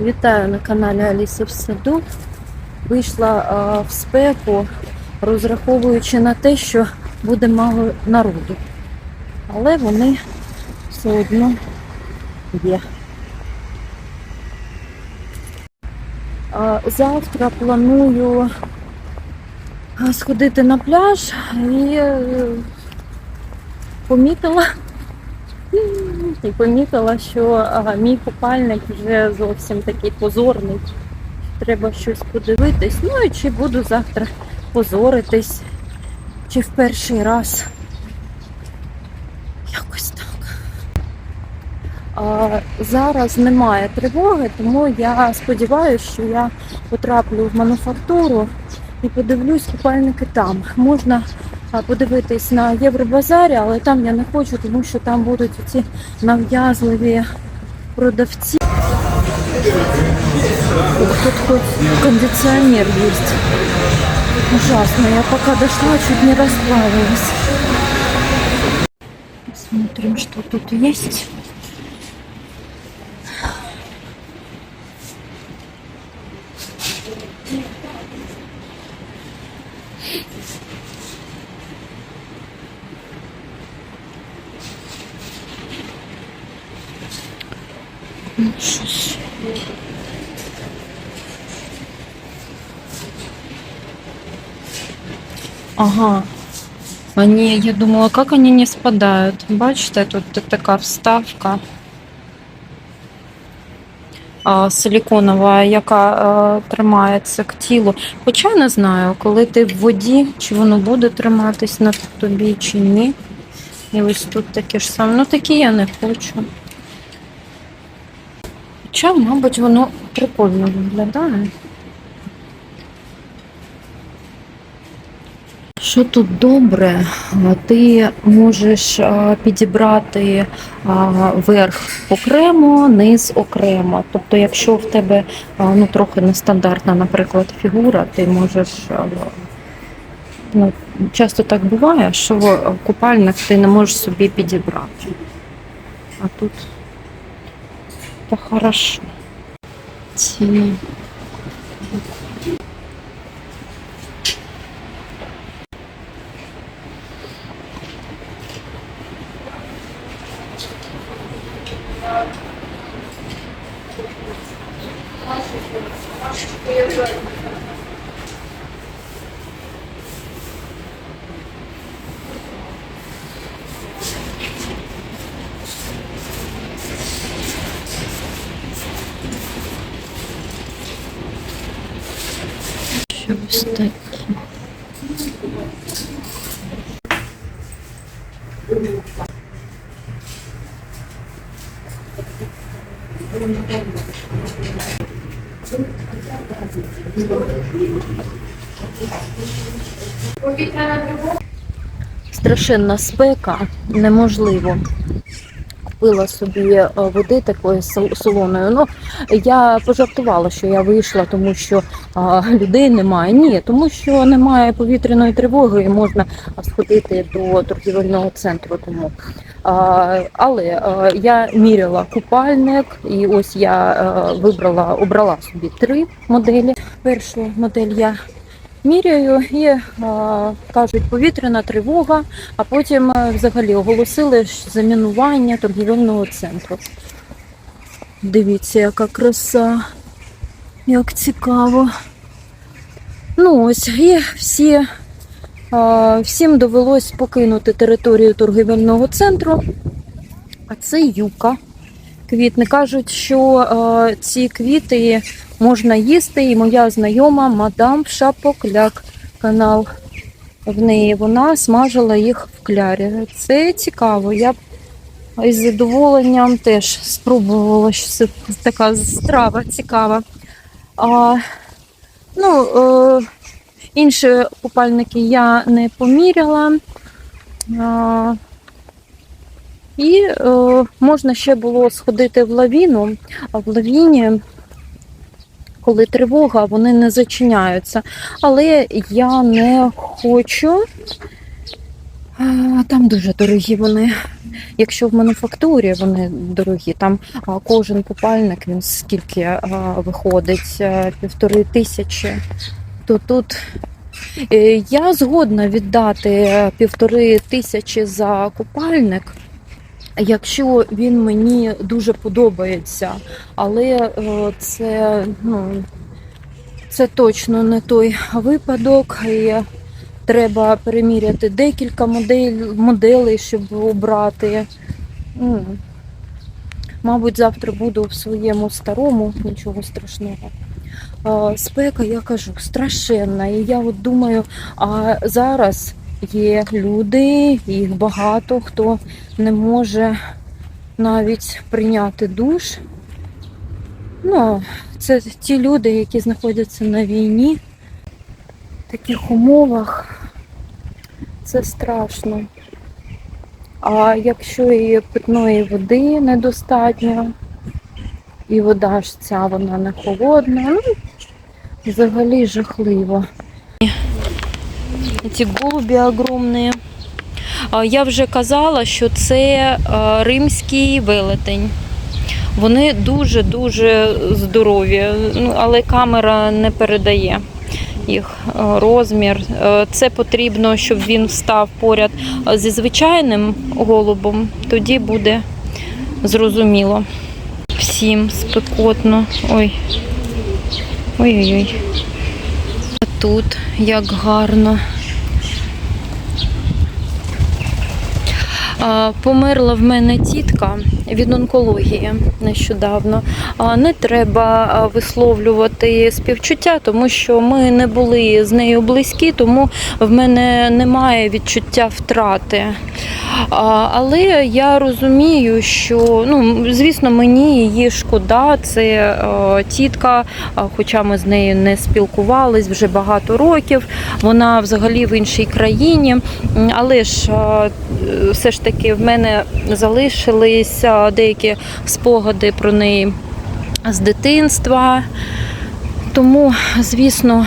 Вітаю на каналі Аліса в саду. Вийшла а, в спеку, розраховуючи на те, що буде мало народу. Але вони все одно є. А, завтра планую сходити на пляж і е, помітила. І помітила, що мій купальник вже зовсім такий позорний. Треба щось подивитись. Ну і чи буду завтра позоритись, чи в перший раз. Якось так. А, зараз немає тривоги, тому я сподіваюся, що я потраплю в мануфактуру і подивлюсь купальники там. Можна подивитись на Євробазарі, але там я не хочу, тому що там будуть ці нав'язливі продавці. Ух, Тут хоть кондиционер есть. Ужасно. Я пока дошла, чуть не расплавилась. Смотрим, что тут есть. Что ж. Ага. Они, я думала, как они не спадают. Бачите, тут така вставка силіконова, яка а, тримається к тілу. Хоча не знаю, коли ти в воді, чи воно буде триматись на тобі, чи ні. І ось тут таке ж саме. Ну такі я не хочу. Хоча, мабуть, воно прикольно виглядає. Що тут добре, ти можеш підібрати верх окремо, низ окремо. Тобто, якщо в тебе ну, трохи нестандартна, наприклад, фігура, ти можеш. Ну, часто так буває, що купальник ти не можеш собі підібрати. А тут це хорошо. Ці щось Страшенна спека, неможливо. Купила собі е, води такої сол- солоної. Ну, я пожартувала, що я вийшла, тому що а, людей немає. Ні, тому що немає повітряної тривоги і можна сходити до торгівельного центру. Тому. А, але а, я міряла купальник, і ось я а, вибрала, обрала собі три моделі. Першу модель я міряю і а, кажуть повітряна тривога, а потім взагалі оголосили замінування торгівельного центру. Дивіться, яка краса, як цікаво. Ну ось, і всі, а, всім довелось покинути територію торгівельного центру. А це юка. Квітни кажуть, що е, ці квіти можна їсти, і моя знайома мадам Шапокляк канал. В неї вона смажила їх в клярі. Це цікаво. Я б із задоволенням теж спробувала, що це така страва цікава. А, ну, е, інші купальники я не поміряла. А, і е, можна ще було сходити в лавіну, а в лавіні, коли тривога, вони не зачиняються. Але я не хочу Там дуже дорогі вони. Якщо в мануфактурі вони дорогі, там кожен купальник він скільки виходить Е, півтори тисячі, то тут е, я згодна віддати е, півтори тисячі за купальник. Якщо він мені дуже подобається, але е, це, ну, це точно не той випадок. І треба переміряти декілька модель, моделей, щоб обрати. Ну, Мабуть, завтра буду в своєму старому, нічого страшного. Спека, я кажу, страшенна. І я от думаю, а зараз є люди, їх багато, хто не може навіть прийняти душ. Ну, це ті люди, які знаходяться на війні. В таких умовах це страшно. А якщо і питної води недостатньо, і вода ж ця вона не холодна, ну, взагалі жахливо. Ці голубі огромні. Я вже казала, що це римський велетень. Вони дуже-дуже здорові, ну, але камера не передає їх е, розмір. Е, Це потрібно, щоб він став поряд зі звичайним голубом, тоді буде зрозуміло. Всім спекотно. Ой. Ой-ой-ой. Тут як гарно. Померла в мене тітка від онкології нещодавно. Не треба висловлювати співчуття, тому що ми не були з нею близькі, тому в мене немає відчуття втрати. Але я розумію, що ну, звісно, мені її шкода. Це тітка, хоча ми з нею не спілкувались вже багато років. Вона взагалі в іншій країні. Але ж все ж таки в мене залишилися деякі спогади про неї з дитинства. Тому, звісно,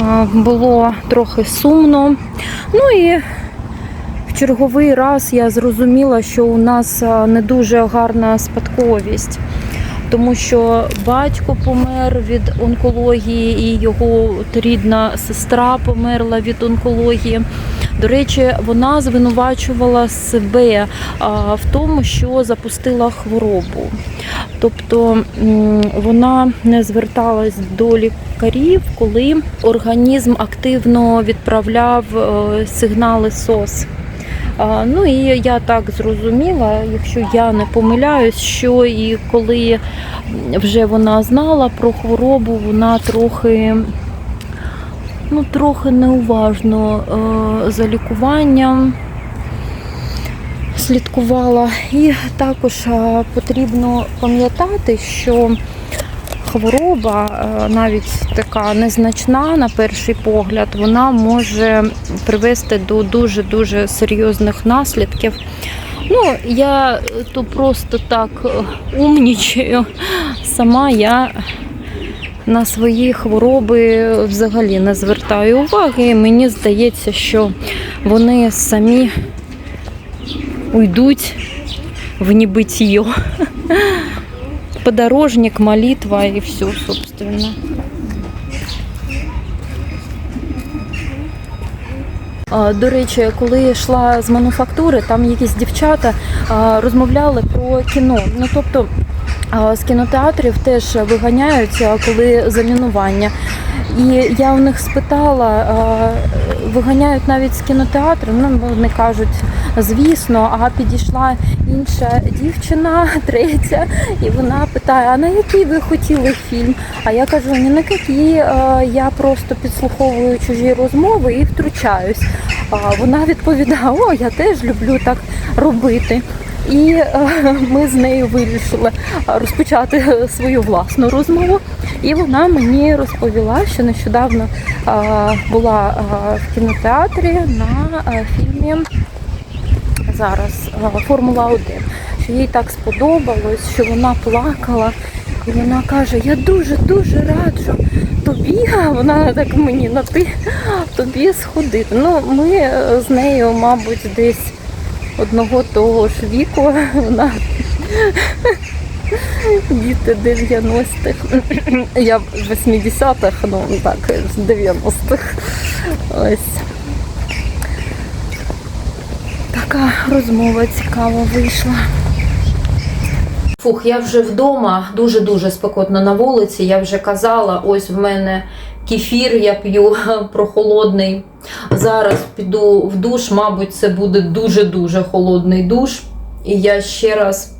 е, було трохи сумно. Ну і в черговий раз я зрозуміла, що у нас е, не дуже гарна спадковість. Тому що батько помер від онкології, і його рідна сестра померла від онкології. До речі, вона звинувачувала себе в тому, що запустила хворобу. Тобто вона не зверталась до лікарів, коли організм активно відправляв е, сигнали СОС. Ну і я так зрозуміла, якщо я не помиляюсь, що і коли вже вона знала про хворобу, вона трохи, ну, трохи неуважно е, за лікуванням слідкувала. І також е, потрібно пам'ятати, що хвороба, е, навіть така незначна на перший погляд, вона може привести до дуже-дуже серйозних наслідків. Ну, я то просто так е, умнічаю. Сама я на свої хвороби взагалі не звертаю уваги. Мені здається, що вони самі уйдуть в небытие. Подорожник, молитва і все, собственно. До речі, коли йшла з мануфактури, там якісь дівчата розмовляли про кіно. Ну тобто з кінотеатрів теж виганяються, коли замінування. І я у них спитала, виганяють навіть з кінотеатру. Ну вони кажуть, звісно, а підійшла інша дівчина, третя, і вона питає: а на який ви хотіли фільм? А я кажу, ні на які, я просто підслуховую чужі розмови і втручаюсь. Вона відповідає: О, я теж люблю так робити. І е, ми з нею вирішили е, розпочати свою власну розмову. І вона мені розповіла, що нещодавно е, була е, в кінотеатрі на е, фільмі зараз е, Формула 1 що їй так сподобалось, що вона плакала. І вона каже: Я дуже дуже раджу тобі, а вона так мені на ти, тобі сходити. Ну, ми е, з нею, мабуть, десь одного того ж віку. Вона діти 90-х. Я в 80-х, ну так, з 90-х. Ось. Така розмова цікава вийшла. Фух, я вже вдома, дуже-дуже спекотно на вулиці. Я вже казала, ось в мене кефір, я п'ю прохолодний. Зараз піду в душ, мабуть, це буде дуже-дуже холодний душ. І я ще раз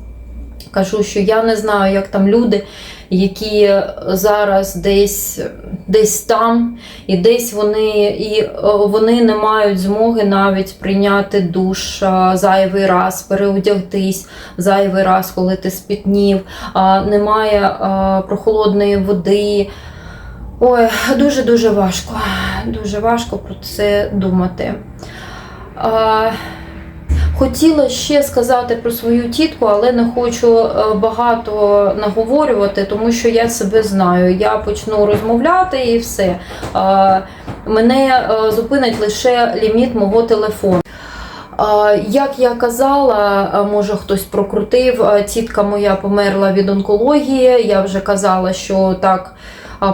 кажу, що я не знаю, як там люди, які зараз десь, десь там, і десь вони, і е, вони не мають змоги навіть прийняти душ зайвий раз, переодягтись зайвий раз, коли ти спітнів, а, немає прохолодної води. Ой, дуже-дуже важко. Дуже важко про це думати. Хотіла ще сказати про свою тітку, але не хочу е, багато наговорювати, тому що я себе знаю. Я почну розмовляти і все. Е, Мене е, зупинить лише ліміт мого телефону. Як я казала, може хтось прокрутив, тітка моя померла від онкології. Я вже казала, що так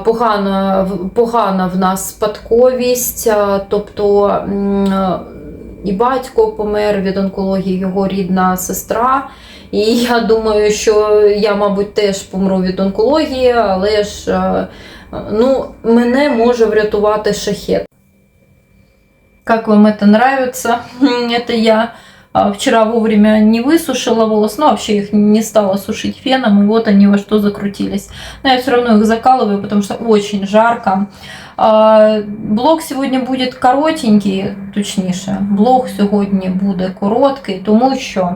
погана, погана в нас спадковість, тобто і батько помер від онкології, його рідна сестра. І я думаю, що я, мабуть, теж помру від онкології, але ж е, ну, мене може врятувати шахет. Як вам це подобається? Це я вчера вовремя не высушила волос, но вообще их не стала сушить феном, и вот они во что закрутились. Но я все равно их закалываю, потому что очень жарко. Блог сьогодні буде коротенький, точніше, блог сьогодні буде короткий, тому що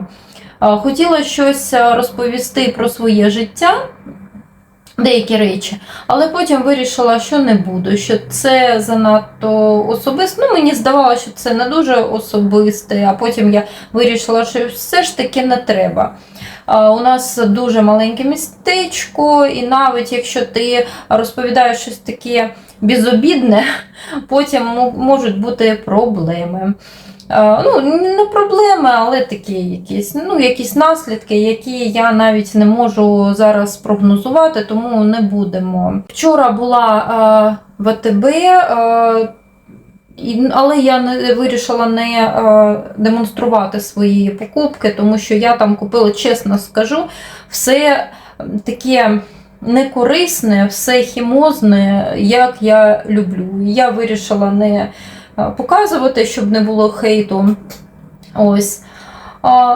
хотіла щось розповісти про своє життя, деякі речі, але потім вирішила, що не буду, що це занадто особисто. Ну, мені здавалося, що це не дуже особисте, а потім я вирішила, що все ж таки не треба. У нас дуже маленьке містечко, і навіть якщо ти розповідаєш щось таке безобідне, потім можуть бути проблеми. Е, Ну, не проблеми, але такі якісь, ну, якісь наслідки, які я навіть не можу зараз прогнозувати, тому не будемо. Вчора була е, ВТБ, е, але я не вирішила не е, демонструвати свої покупки, тому що я там купила, чесно скажу, все таке некорисне, все хімозне, як я люблю. Я вирішила не показувати, щоб не було хейту. Ось.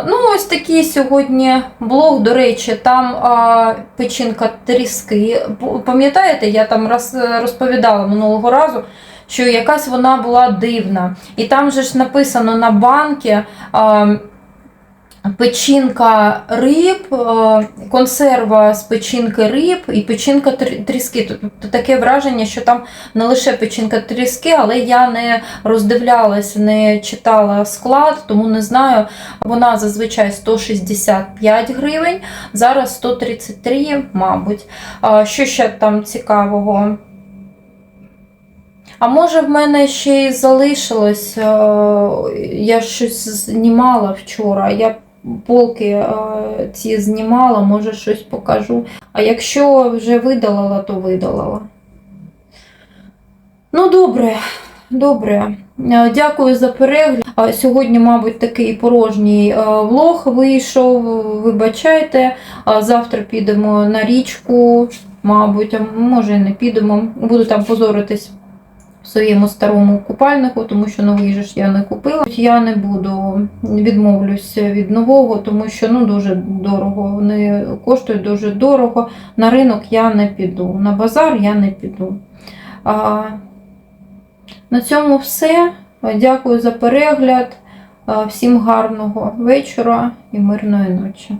Ну, ось такий сьогодні блог. До речі, там печінка тріски. Пам'ятаєте, я там роз, розповідала минулого разу, що якась вона була дивна. І там же ж написано на банки. Печінка риб, е, консерва з печінки риб і печінка тріски. Тобто таке враження, що там не лише печінка тріски, але я не роздивлялась, не читала склад, тому не знаю. Вона зазвичай 165 гривень, зараз 133, мабуть. Що ще там цікавого? А може в мене ще й залишилось, е, я щось знімала вчора. Я полки ці знімала, може щось покажу. А якщо вже видалила, то видалила. Ну, добре, добре. Дякую за перегляд. Сьогодні, мабуть, такий порожній влог вийшов. Вибачайте. Завтра підемо на річку, мабуть, може і не підемо. Буду там позоритись своєму старому купальнику, тому що новий же ж я не купила. Я не буду відмовлюсь від нового, тому що ну дуже дорого. Вони коштують дуже дорого. На ринок я не піду, на базар я не піду. А, на цьому все. Дякую за перегляд. Всім гарного вечора і мирної ночі.